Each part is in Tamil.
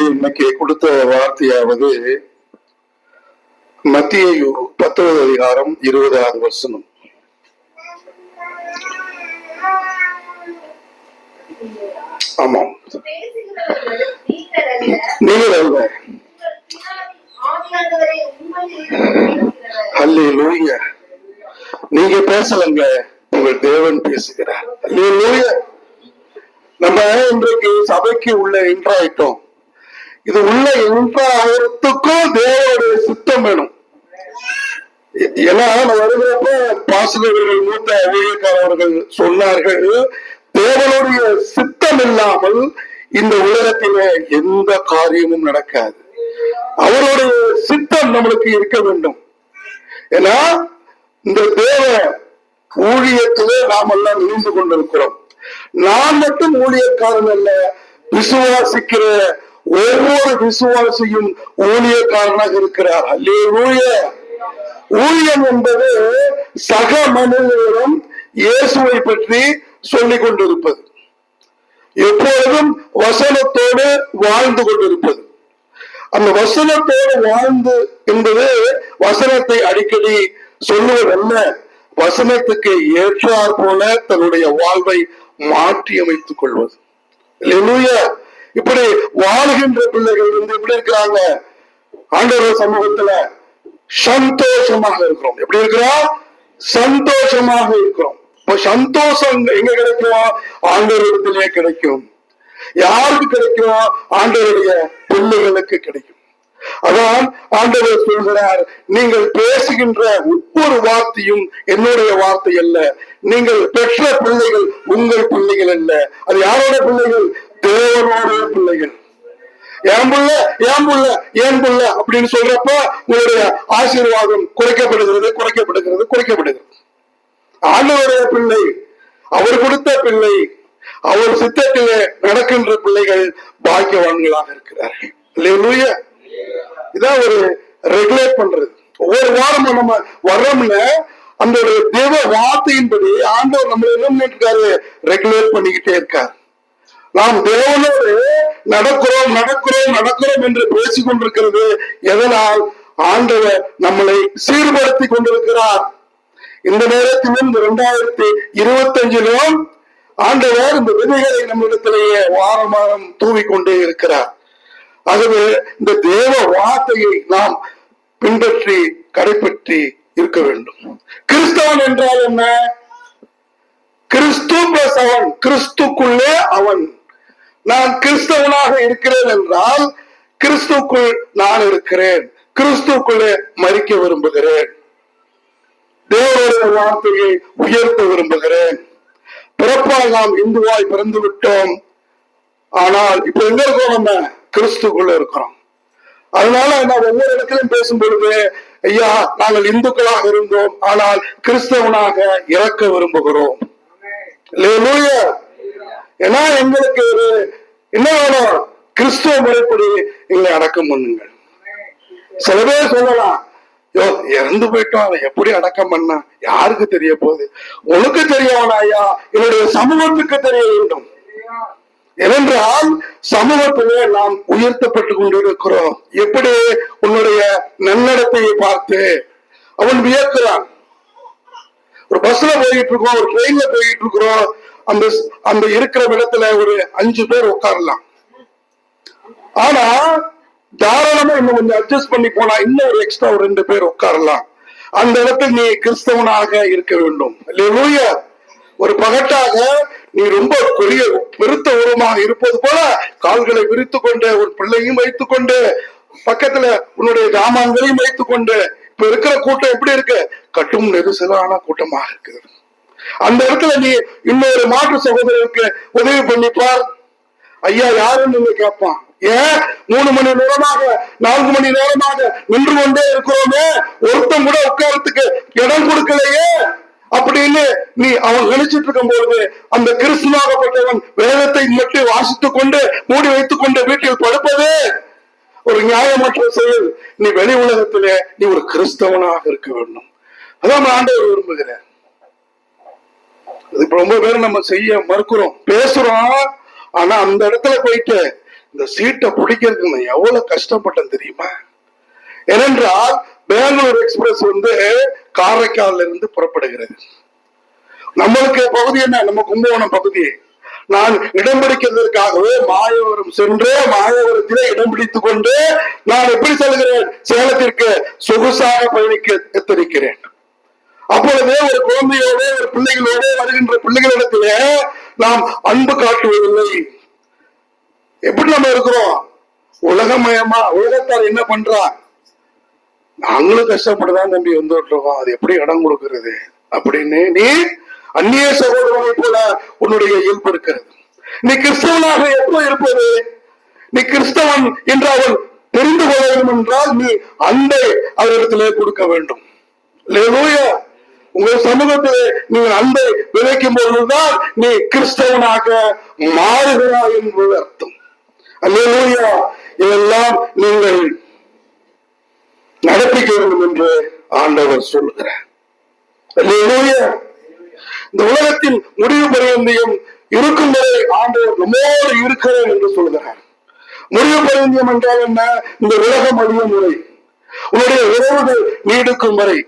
நமக்கு இன்னைக்கு கொடுத்த வார்த்தையாவது மத்திய பத்தாவது அதிகாரம் இருபதாவது வசனம். ஆமாம் நீங்கள் அல்ல, நீங்க பேசலங்க உங்கள் தேவன் பேசுகிறார். அல்லேலூயா நம்ம இன்றைக்கு சபைக்கு உள்ள என்ட்ராயிட்டோம் இது உள்ள என்ட்ராகிறதுக்கும் தேவனுடைய சித்தம் வேணும். ஏன்னா நான் வருகிறப்ப பாசனவர்கள் மூத்த ஊழியக்காரர்கள் சொன்னார்கள் தேவனுடைய சித்தம் இல்லாமல் இந்த உலகத்தில எந்த காரியமும் நடக்காது. அவருடைய சித்தம் நம்மளுக்கு இருக்க வேண்டும். ஏன்னா இந்த தேவ ஊழியத்திலே நாம் எல்லாம் இணைந்து கொண்டிருக்கிறோம். நான் மட்டும் ஊழியக்காரன் அல்ல விசுவாசிக்கிற ஒவ்வொரு விசுவாசியும் ஊழியக்காரனாக இருக்கிறார். அல்லே ஊழியம் என்பது சக மனிதரிடம் இயேசுவை பற்றி சொல்லிக் கொண்டிருப்பது. எப்பொழுதும் வசனத்தோடு வாழ்ந்து கொண்டிருப்பது. அந்த வசனத்தோடு வாழ்ந்து என்பது வசனத்தை அடிக்கடி சொல்லுவதல்ல வசனத்துக்கு ஏற்றார் போல தன்னுடைய வாழ்வை மாற்றி அமைத்துக் கொள்வது. இல்லையா இப்படி வாழ்கின்ற பிள்ளைகள் வந்து எப்படி இருக்கிறாங்க? ஆண்டவர் சமூகத்துல சந்தோஷமாக இருக்கிறோம். எப்படி இருக்கிறோம்? சந்தோஷமாக இருக்கிறோம். இப்ப சந்தோஷம் எங்க கிடைக்கும்? ஆண்டவரிடத்திலேயே கிடைக்கும். யாருக்கு கிடைக்கும்? ஆண்டவருடைய பிள்ளைகளுக்கு கிடைக்கும். அதான் ஆண்டவர் சொல்கிறார் நீங்கள் பேசுகின்ற ஒவ்வொரு வார்த்தையும் என்னுடைய வார்த்தை அல்ல. நீங்கள் பெற்ற பிள்ளைகள் உங்கள் பிள்ளைகள் அல்ல. அது யாரோட பிள்ளைகள்? தேவனுடைய பிள்ளைகள். என் புள்ள என் புள்ள ஏன் புள்ள அப்படின்னு சொல்றப்ப உங்களுடைய ஆசீர்வாதம் குறைக்கப்படுகிறது குறைக்கப்படுகிறது குறைக்கப்படுகிறது. ஆண்டவருடைய பிள்ளை அவர் கொடுத்த பிள்ளை அவர் சித்தத்திலே நடக்கின்ற பிள்ளைகள் பாக்கியவான்களாக இருக்கிறார்கள். இல்லையா இதான் ஒரு ரெகுலேட் பண்றது. ஒவ்வொரு வாரமும் நம்ம வர்றோம்ல அந்த ஒரு தேவ வார்த்தையின்படி ஆண்டவர் நம்ம என்ன பண்ணிட்டு இருக்காரு ரெகுலேட் பண்ணிக்கிட்டே இருக்காரு. நாம் தேவனோடு நடக்கிறோம் நடக்கிறோம் நடக்கிறோம் என்று பேசிக் கொண்டிருக்கிறது எதனால்? ஆண்டவர் நம்மளை சீர்படுத்தி கொண்டிருக்கிறார். இந்த நேரத்திலும் இந்த இரண்டாயிரத்தி இருபத்தி அஞ்சிலும் ஆண்டவர் இந்த விதைகளை நம்மிடத்திலேயே வாரம் வாரம் தூவிக்கொண்டே இருக்கிறார். ஆகவே இந்த தேவ வார்த்தையை நாம் பின்பற்றி கடைபற்றி இருக்க வேண்டும். கிறிஸ்தவன் என்றால் என்ன? கிறிஸ்து பிளஸ் அவன் கிறிஸ்துக்குள்ளே அவன் நான் கிறிஸ்தவனாக இருக்கிறேன் என்றால் கிறிஸ்துக்குள் நான் இருக்கிறேன். கிறிஸ்துக்குள்ளே மறிக்க விரும்புகிறேன். தேவனுடைய வார்த்தையை உயர்த்த விரும்புகிறேன். பிறப்பால் நாம் இந்துவாய் பிறந்து விட்டோம் ஆனால் இப்ப எங்க இருக்கோம் நம்ம? கிறிஸ்துக்குள்ள இருக்கிறோம். அதனால நான் ஒவ்வொரு இடத்திலும் பேசும் பொழுது ஐயா நாங்கள் இந்துக்களாக இருந்தோம் ஆனால் கிறிஸ்தவனாக இறக்க விரும்புகிறோம். ஏன்னா எங்களுக்கு ஒரு என்ன வேணும்? கிறிஸ்துவ முறைப்படி எங்களை அடக்கம் பண்ணுங்கள். சில பேர் சொல்லலாம் யோ இறந்து போயிட்டோம் அவன் எப்படி அடக்கம் பண்ணா? யாருக்கு தெரிய போகுது? உனக்கு தெரியாமல் ஐயா? என்னுடைய சமூகத்துக்கு தெரிய வேண்டும். ஏனென்றால் சமூகத்திலே நாம் உயர்த்தப்பட்டு கொண்டிருக்கிறோம். எப்படி உன்னுடைய நன்னடத்தையை பார்த்து? அவன் வியக்கிறான். ஒரு பஸ்ல போயிட்டு இருக்கோம் ஒரு ட்ரெயின்ல போயிட்டு இருக்கிறோம் அந்த அந்த இருக்கிற இடத்துல ஒரு அஞ்சு பேர் உட்காரலாம். ஆனா தாராளமா இன்னும் கொஞ்சம் அட்ஜஸ்ட் பண்ணி போனா இன்னும் ஒரு எக்ஸ்ட்ரா ஒரு ரெண்டு பேர் உட்காரலாம். அந்த இடத்துல நீ கிறிஸ்தவனாக இருக்க வேண்டும். ஒரு பகட்டாக நீ ரொம்ப பெரிய பெருத்த உருவமாக இருப்பது போல கால்களை விரித்து கொண்டு ஒரு பிள்ளையும் வைத்துக் கொண்டு பக்கத்துல உன்னுடைய ஜாமான்களையும் வைத்துக் கொண்டு இப்ப இருக்கிற கூட்டம் எப்படி இருக்கு? கட்டும் நெரிசலான கூட்டமாக இருக்குது. அந்த இடத்துல நீ இன்னொரு மாற்று சகோதரருக்கு உதவி பண்ணிப்பார் ஐயா யாருன்னு கேட்பான். ஏன் மூணு மணி நேரமாக நான்கு மணி நேரமாக நின்று கொண்டே இருக்கிறோமே. ஒருத்தம் கூட உட்காரத்துக்கு இடம் கொடுக்கலையே. அப்படின்னு நீ அவன் நினைச்சிட்டு இருக்கும் பொழுது அந்த கிறிஸ்துவாகப்பட்டவன் வேதத்தை மட்டும் வாசித்துக் கொண்டு மூடி வைத்துக் கொண்டு வீட்டில் படுப்பது. ஒரு நியாயமற்ற செயல் நீ வெளி உலகத்திலே நீ ஒரு கிறிஸ்தவனாக இருக்க வேண்டும். அதான் நான் ஆண்டவர் விரும்புகிறேன். இப்ப ரொம்ப பேர் நம்ம செய்ய மறுக்கிறோம். பேசுறோம். ஆனா அந்த இடத்துல போயிட்டு இந்த சீட்டை பிடிக்கிறதுக்கு நான் எவ்வளவு கஷ்டப்பட்டேன் தெரியுமா? ஏனென்றால் பெங்களூர் எக்ஸ்பிரஸ் வந்து காரைக்கால்ல இருந்து புறப்படுகிறது. நம்மளுக்கு பகுதி என்ன? நம்ம கும்பகோணம் பகுதி. நான் இடம் பிடிக்கிறதற்காகவே மாயவரம் சென்று மாயவரத்திலே இடம் பிடித்துக் கொண்டு நான் எப்படி செல்கிறேன்? சேலத்திற்கு சொகுசாக பயணிக்க எத்தனிக்கிறேன்? அப்பொழுது ஒரு குழந்தையோட ஒரு பிள்ளைகளோட வருகின்ற பிள்ளைகளிடத்திலே நாம் அன்பு காட்டுவதில்லை. எப்படி நம்ம இருக்கிறோம்? உலகமயமா உலகத்தார் என்ன பண்றா நாங்களும் கஷ்டப்பட்டுதான் தம்பி வந்துட்டு இருக்கோம் அது எப்படி இடம் கொடுக்கிறது? அப்படின்னு நீ அந்நிய சகோதரனை போல உன்னுடைய இயல்பு இருக்கிறது. நீ கிறிஸ்தவனாக எப்போ இருப்பது? நீ கிறிஸ்தவன் என்று அவன் தெரிந்து கொள்ள வேண்டும் என்றால் நீ அன்பை அவரிடத்திலே கொடுக்க வேண்டும். இல்லையா உங்கள் சமூகத்திலே நீங்கள் அன்பை விதைக்கும் பொழுதுதான் நீ கிறிஸ்தவனாக மாறுகிறாய் என்பது அர்த்தம். அல்லா இதெல்லாம் நீங்கள் நடப்பிக்க வேண்டும் என்று ஆண்டவர் சொல்லுகிறார். இந்த உலகத்தின் முடிவு பரியந்தியம் இருக்கும் வரை ஆண்டவர் நம்மோடு இருக்கிறேன் என்று சொல்கிறார் முடிவு பரியந்தியம் என்றால் என்ன? இந்த உலகம் அழியும் முறை உன்னுடைய உறவுகள் நீடிக்கும் வரை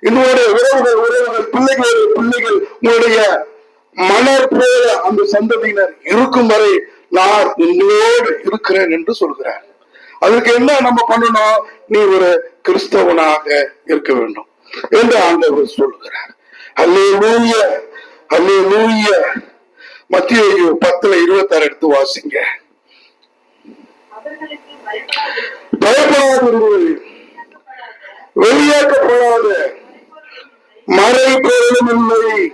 என்னுடைய உறவுகள் உறவுகள் பிள்ளைகள் பிள்ளைகள் உன்னுடைய மலர் போல அந்த சந்ததியினர் இருக்கும் வரை நான் உன்னோடு இருக்கிறேன் என்று சொல்கிறார். அதுக்கு என்ன நம்ம பண்ணணும்? நீ ஒரு கிறிஸ்தவனாக இருக்க வேண்டும் என்று ஆண்டவர் சொல்கிறார். அல்லேலூய அல்லேலூய. மத்திய பத்துல இருபத்தாறு எடுத்து வாசிங்க. அவர்களுக்கு பயப்படாதிருங்கள். வெளியேற்றப்படாத மறை பொருளும் இல்லை.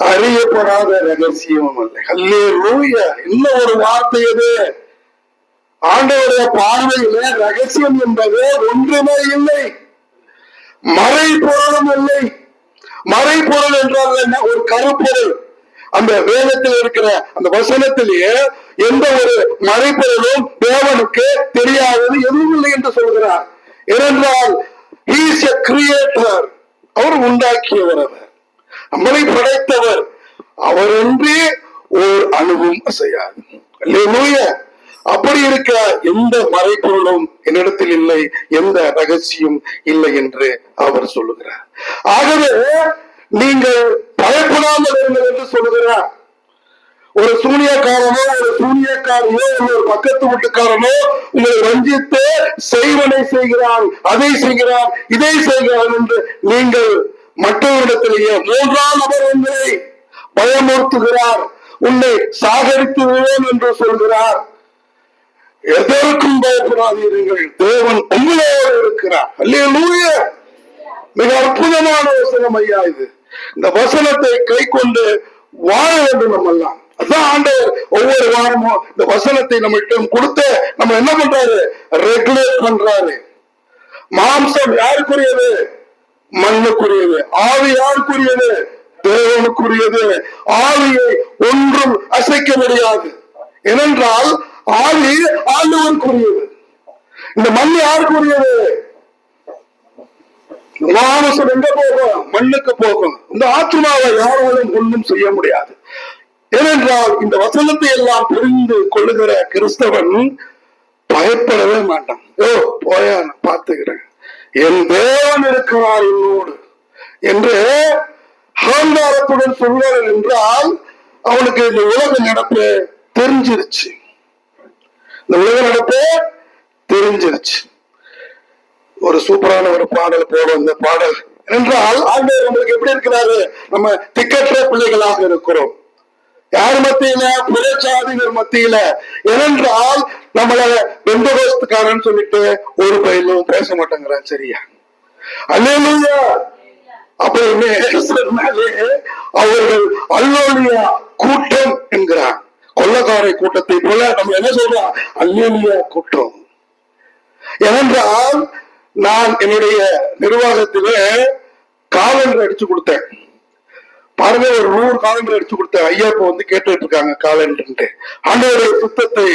ரகசியமும் அல்ல அறியப்படாத ரகசியமும் இல்லை. இன்னும் ஒரு வார்த்தை எது ஆண்டவருடைய பார்வையில ரகசியம் என்பது ஒன்றுமே இல்லை. மறை பொருளும் இல்லை. மறைபொருள் என்றால் என்ன? ஒரு கருப்பொருள். அந்த வேதத்தில் இருக்கிற அந்த வசனத்திலேயே எந்த ஒரு மறைப்பொருளும் தேவனுக்கு தெரியாதது எதுவும் இல்லை என்று சொல்கிறார். ஏனென்றால் ஹீஸ் எ கிரியேட்டர் அவர் உண்டாக்கியவர் அவர். நம்மளை படைத்தவர். அவரன்றி ஓர் அணுவும் அசையாது. அப்படி இருக்க எந்த மறைப்பொருளும் என்னிடத்தில் இல்லை எந்த ரகசியம் இல்லை என்று அவர் சொல்லுகிறார். ஆகவே நீங்கள் பயப்படாமல் இருங்கள் என்று சொல்லுகிறார். ஒரு சூனியக்காரனோ ஒரு சூனியக்காரியோ ஒரு பக்கத்து வீட்டுக்காரனோ உங்களை வஞ்சித்து செய்வனை செய்கிறான் அதை செய்கிறான் இதை செய்கிறான் என்று நீங்கள் மற்றவரிடத்திலேயே மூன்றாம் நபர் உங்களை பயமுறுத்துகிறார். உன்னை சாகரித்து விடுவேன் என்று சொல்கிறார். எதற்கும் பயப்படாதீர்கள். தேவன் உங்களோடு இருக்கிறார். அல்லேலூயா. மிக அற்புதமான வசனம் ஐயா இது. இந்த வசனத்தை கை கொண்டு வாழ வேண்டும் நம்ம எல்லாம் அதான் ஆண்டவர் ஒவ்வொரு வாரமும் இந்த வசனத்தை நம்மகிட்ட கொடுத்து நம்ம என்ன பண்றாரு? ரெகுலேட் பண்றாரு. மாம்சம் யாருக்குரியது? மண்ணுக்குரியது. ஆவி யாருக்குரியது? தேவனுக்குரியது. ஆவியை ஒன்றும் அசைக்க முடியாது. ஏனென்றால் ஆவி ஆண்டவனுக்குரியது. இந்த மண் யாருக்குரியது? மாமசம் எங்க போகும்? மண்ணுக்கு போகும். இந்த ஆத்மாவை யாராலும் ஒன்றும் செய்ய முடியாது. ஏனென்றால் இந்த வசனத்தை எல்லாம் புரிந்து கொள்ளுகிற கிறிஸ்தவன் பயப்படவே மாட்டான். ஓ போயா நான் பார்த்துக்கிறேன். என் தேவன் இருக்கிறார் என்னோடு என்று ஆங்காரத்துடன் சொல்வார்கள் என்றால் அவனுக்கு இந்த உலக நடப்பு தெரிஞ்சிருச்சு. இந்த உலக நடப்பு தெரிஞ்சிருச்சு. ஒரு சூப்பரான ஒரு பாடல் போடும் இந்த பாடல். என்றால் ஆண்டவர் நம்மளுக்கு எப்படி இருக்கிறாரு? நம்ம திக்கற்ற பிள்ளைகளாக இருக்கிறோம். யார் மத்தியில? புறச்சாதிகள் மத்தியில. ஏனென்றால் நம்மள பெந்தகோஸ்துக்காரன் சொல்லிட்டு ஒரு பயிலும் பேச மாட்டேங்கிறான் சரியா? அல்லா அப்படின்னு அவர்கள் அல்லோலியா கூட்டம் என்கிறான் கொள்ளக்காரை கூட்டத்தை போல நம்ம என்ன சொல்றோம்? அல்லேலியா கூட்டம். ஏனென்றால் நான் என்னுடைய நிர்வாகத்திலே காலண்டர் அடிச்சு கொடுத்தேன். பாருங்க ஒரு நூறு காலண்டர் அடிச்சு கொடுத்தேன் ஐயா இப்ப வந்து கேட்டுட்டு இருக்காங்க காலண்டர்ன்ட்டு ஆண்டவருடைய சுத்தத்தை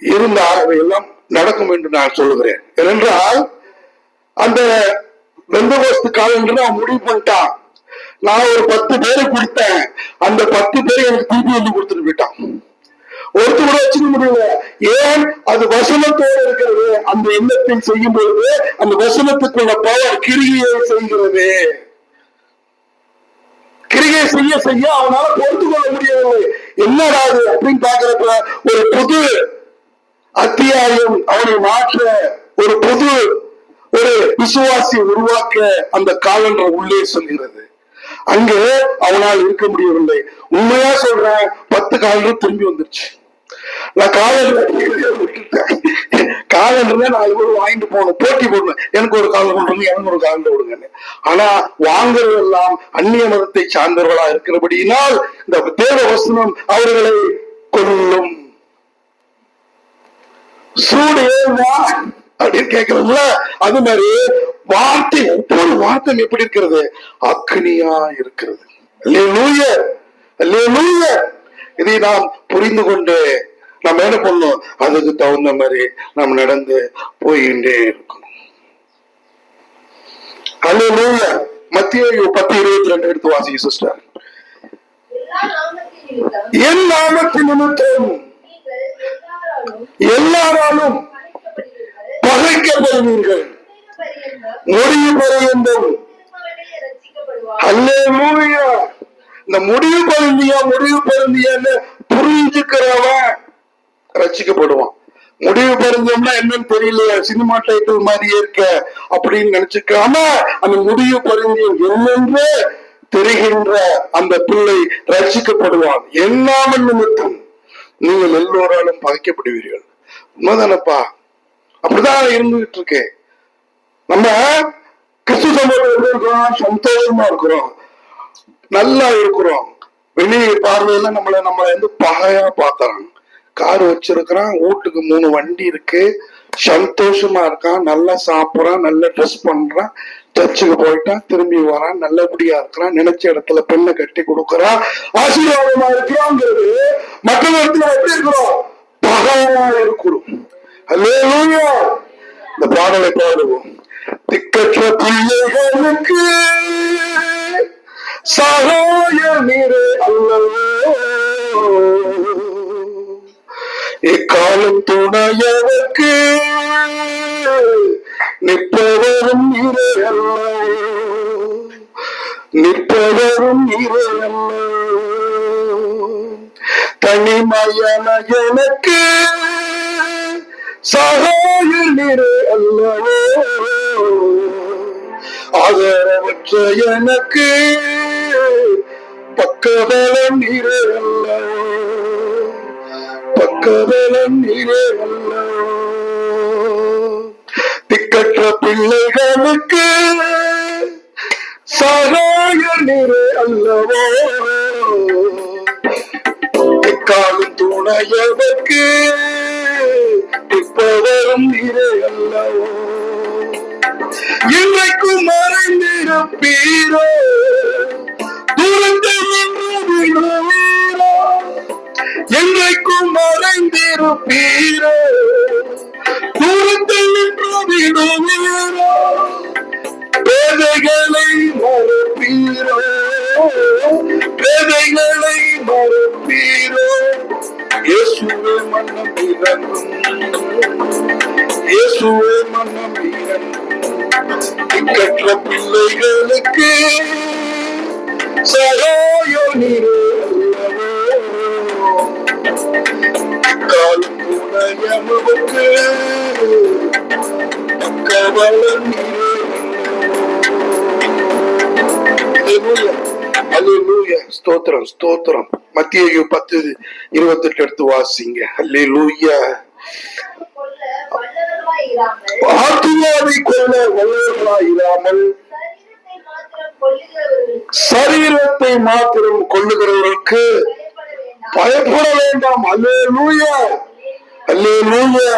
இருந்தால் அவை எல்லாம் நடக்கும் என்று நான் சொல்லுகிறேன். ஏனென்றால் அந்த வெந்தகோஸ்து காலண்டர் அவன் முடிவு பண்ணிட்டான். நான் ஒரு பத்து பேரை கொடுத்தேன். அந்த பத்து பேரை எனக்கு திருப்பி வந்து கொடுத்துட்டு போயிட்டான். ஒருத்தர் கூட வச்சுக்க முடியல. ஏன்? அது வசனத்தோடு இருக்கிறது. அந்த எண்ணத்தில் செய்யும் பொழுது அந்த வசனத்துக்குள்ள பவர் கிரியை செய்கிறது. கிரியை செய்ய செய்ய அவனால பொறுத்து கொள்ள முடியவில்லை. என்னடா அது அப்படின்னு பாக்குறப்ப ஒரு புது அத்தியாயம் அவனை மாற்ற ஒரு புது ஒரு விசுவாசி உருவாக்க அந்த காலன்ற உள்ளே சொல்கிறது. அங்கே அவனால் இருக்க முடியவில்லை. உண்மையா சொல்றேன் பத்து காலண்டர் திரும்பி வந்துருச்சு. நான் காலண்டர்ல நாலு பேர் வாங்கிட்டு போகணும். போட்டி போடணும். எனக்கு ஒரு காலம் கொடுங்க எனக்கு ஒரு காலண்டர் கொடுங்கன்னு ஆனா வாங்குறதெல்லாம் அந்நிய மதத்தை சார்ந்தவர்களா இருக்கிறபடியினால் இந்த தேவ வசனம் அவர்களை கொல்லும். சூடு ஏறுமா அப்படின்னு கேட்கறதுல அது மாதிரி வார்த்தை ஒவ்வொரு வார்த்தை எப்படி இருக்கிறது? அக்னியா இருக்கிறது. இதை நாம் புரிந்து கொண்டு நம்ம என்ன பண்ணணும்? அதுக்கு தகுந்த மாதிரி நம்ம நடந்து போயிட்டே இருக்கணும். அல்லேலூயா. மத்திய பத்து இருபத்தி ரெண்டு எடுத்து வாசிங்க சிஸ்டர் என் நாமத்தின் நிமித்தம் எல்லாராலும் பகைக்கப்படுவீர்கள். முடிவு முடிவு பரியந்தம் அல்லே மூவியா இந்த முடிவு பருந்தியா முடிவு பருந்தியான்னு புரிஞ்சுக்கிறவன் ரசிக்கப்படுவான். முடிவு பருந்தம்னா என்னன்னு தெரியல சினிமா டைட்டில் மாதிரியே இருக்க அப்படின்னு நினைச்சுக்காம அந்த முடிவு பருந்தியம் என்னென்று தெரிகின்ற அந்த பிள்ளை ரசிக்கப்படுவான். என்னாமல் நிமித்தம் நீங்கள் எல்லோராலும் பாதிக்கப்படுவீர்கள். உண்மைதானப்பா? அப்படிதான் இருந்துகிட்டு இருக்கேன் நம்ம கிறிஸ்து சமூகத்தில் இருக்கிறோம்? சந்தோஷமா இருக்கிறோம். நல்லா இருக்கிறோம். வெளியே பார்வையில நம்மள நம்மளை வந்து பகையா பார்த்தாங்க கார் வச்சிருக்கிறான் வீட்டுக்கு மூணு வண்டி இருக்கு. சந்தோஷமா இருக்கான் நல்லா சாப்பிடுறான் நல்லா ட்ரெஸ் பண்றான். சர்ச்சுக்கு போயிட்டான் திரும்பி வரான் நல்லபடியா இருக்கிறான் நினைச்ச இடத்துல பெண்ணை கட்டி கொடுக்கறான். ஆசீர்வாதமா இருக்கிறோங்கிறது மற்ற இடத்துல எப்படி இருக்கிறோம் பகவமா இருக்கிறோம் இந்த பாடலை பாடுவோம். திக்கற்ற பிள்ளைகளுக்கு சகாய நீரே அல்லவோ. இக்காலம் துணையவர்க்கு? நிற்பவரும் நீரே நிற்பவரும் நீரே தனிமயன எனக்கு சகாய நிறை அல்லவோ ஆதரவற்ற எனக்கு பக்கபலம் நீரே அல்லவோ பக்கபலம் நீரே அல்லவோ திக்கற்ற பிள்ளைகளுக்கு சகாய நீரே அல்லவோ. எக்காலும் துணையவர்க்கு திப்பவரும் நீரே அல்லவோ. இன்றைக்கும் மறைந்திருப்பீரோ. வரைக்கும் மறைந்திருப்பீரோ. தூரத்தில் நின்று விடுவீரோ பேதைகளை மறுப்பீரோ. பேதைகளை மறுப்பீரோ. இயேசுவே மன்னம் இறங்கும் இயேசுவே மன்னம் இறங்கும் திக்கற்ற பிள்ளைகளுக்கு சகாயோ நீரே அல்லவோ காலம் துணையமுக்கு பக்கபலம் நீரே அல்லவோ அல்லேலூயா ஸ்தோத்திரம் ஸ்தோத்திரம். மத்திய பத்து இருபத்தெட்டு எடுத்து வாசிங்க. வல்லவர்களாய் இராமல். ஆத்மாவை கொள்ள வல்லவர்களாயிராமல் சரீரத்தை மாத்திரம் கொள்ளுகிறவர்களுக்கு பயப்பட வேண்டாம் அல்லே அல்லேலூயா. அல்லேலூயா.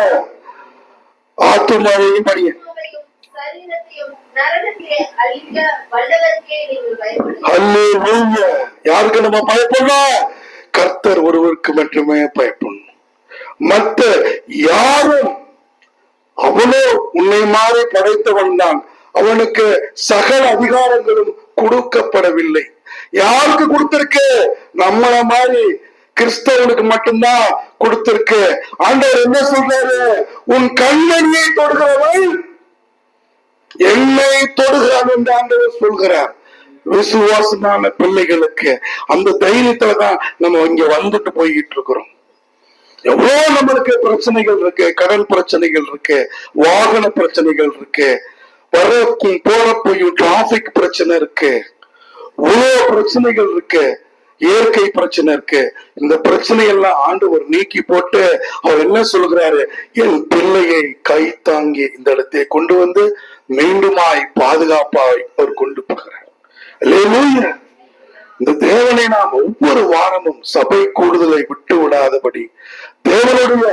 ஆத்மாவையும் ஆத்துமாவையும் படிய சரீரத்தையும் நரகத்திலே யாருக்கு நம்ம பயப்படணும்? கர்த்தர் ஒருவருக்கு மட்டுமே பயப்படணும். மத்த யாரும் அவனோ உன்னை மாறி படைத்தவன் தான். அவனுக்கு சகல அதிகாரங்களும் கொடுக்கப்படவில்லை. யாருக்கு கொடுத்திருக்கு? நம்மள மாதிரி கிறிஸ்தவனுக்கு மட்டும்தான் கொடுத்திருக்கு. ஆண்டவர் என்ன சொல்றாரு? உன் கண்மணியை தொடுகிறவன் என்னை தொடுகிறான் என்று ஆண்டவர் சொல்கிறார். விசுவாசமான பிள்ளைகளுக்கு அந்த தைரியத்துல தான் நம்ம இங்க வந்துட்டு போய்கிட்டு இருக்கிறோம். எவ்வளவு நம்மளுக்கு பிரச்சனைகள் இருக்கு கடன் பிரச்சனைகள் இருக்கு வாகன பிரச்சனைகள் இருக்கு வரக்கும் போறப்பையும் டிராபிக் பிரச்சனை இருக்கு. இவ்வளவு பிரச்சனைகள் இருக்கு. இயற்கை பிரச்சனை இருக்கு. இந்த பிரச்சனை எல்லாம் ஆண்டவர் நீக்கி போட்டு அவர் என்ன சொல்கிறாரு என் பிள்ளையை கை தாங்கி இந்த இடத்தை கொண்டு வந்து மீண்டுமாய் பாதுகாப்பாய் அவர் கொண்டு போகிறார். இந்த தேவனை நாம் ஒவ்வொரு வாரமும் சபை கூடுதலை விட்டு விடாதபடி தேவனுடைய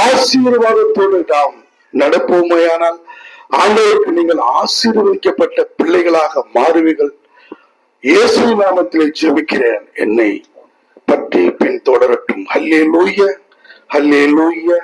ஆசீர்வாதத்தோடு நாம் நடப்போமையானால் ஆண்டவருக்கு நீங்கள் ஆசீர்வதிக்கப்பட்ட பிள்ளைகளாக மாறுவீர்கள். இயேசு நாமத்திலே ஜெபிக்கிறேன். என்னை பற்றி பின் தொடரட்டும் ஹல்லே லூய ஹல்லே லூய